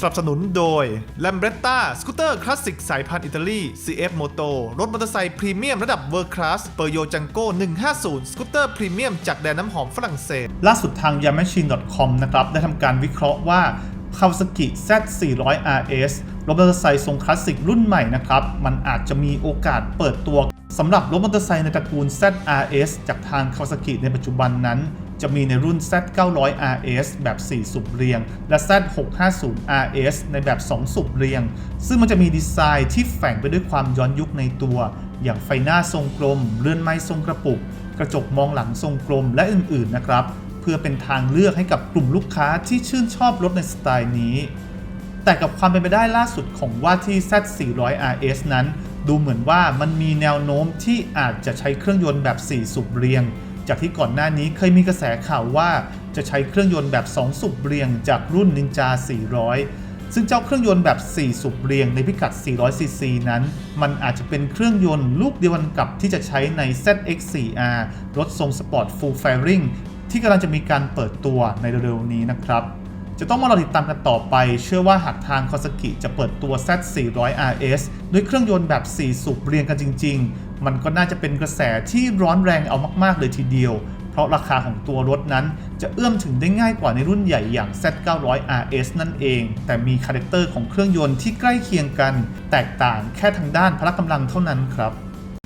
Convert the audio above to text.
สนับสนุนโดย l a m b r e t t a สกูตเตอร์คลาสสิกสายพันธุ์อิตาลี CF Moto รถมอเตอร์ไซค์พรีเมียมระดับเวอร์คลาสเปอร์โยจังโก้150 สกูตเตอร์พรีเมียมจากแดนน้ำหอมฝรั่งเศส ล่าสุดทาง yamachin.com นะครับ ได้ทำการวิเคราะห์ว่า Kawasaki Z400 RS รถมอเตอร์ไซค์ทรงคลาสสิกรุ่นใหม่นะครับ มันอาจจะมีโอกาสเปิดตัวสำหรับรถมอเตอร์ไซค์ในตระกูล ZRS จากทาง Kawasaki ในปัจจุบันนั้น จะมีในรุ่น Z900 RS แบบ 4สุบเรียง และ Z650 RS ในแบบ 2สุบเรียง ซึ่งมันจะมีดีไซน์ที่แฝงไปด้วยความย้อนยุคในตัว อย่างไฟหน้าทรงกลม เรือนไม้ทรงกระปุก กระจกมองหลังทรงกลมและอื่นๆนะครับ เพื่อเป็นทางเลือกให้กับกลุ่มลูกค้าที่ชื่นชอบรถในสไตล์นี้ แต่กับความเป็นไปได้ล่าสุดของว่าที่ Z400 RS นั้น ดูเหมือนว่ามันมีแนวโน้มที่อาจจะใช้เครื่องยนต์แบบ 4สุบเรียง จากที่ก่อนหน้านี้เคยมีกระแสข่าวว่าจะใช้เครื่องยนต์แบบ 2สุบเรียงจากรุ่น Ninja 400 ซึ่งเจ้าเครื่องยนต์แบบ 4สุบเรียงในพิกัด 400cc นั้น มันอาจจะเป็นเครื่องยนต์ลูกเดียวกันกับที่จะใช้ใน ZX4R รถทรงสปอร์ต Full Fairing ที่กำลังจะมีการเปิดตัวในเร็วๆนี้นะครับ จะต้องมารอติดตามกันต่อไป เชื่อว่าหากทางคอสกิจะเปิดตัว Z400 RS ด้วยเครื่องยนต์แบบ 4 สูบเรียงกันจริง ๆ มันก็น่าจะเป็นกระแสที่ร้อนแรงเอามาก ๆ เลยทีเดียว เพราะราคาของตัวรถนั้นจะเอื้อมถึงได้ง่ายกว่าในรุ่นใหญ่อย่าง Z900 RS นั่นเอง แต่มีคาแรคเตอร์ของเครื่องยนต์ที่ใกล้เคียงกัน แตกต่างแค่ทางด้านพละกำลังเท่านั้นครับ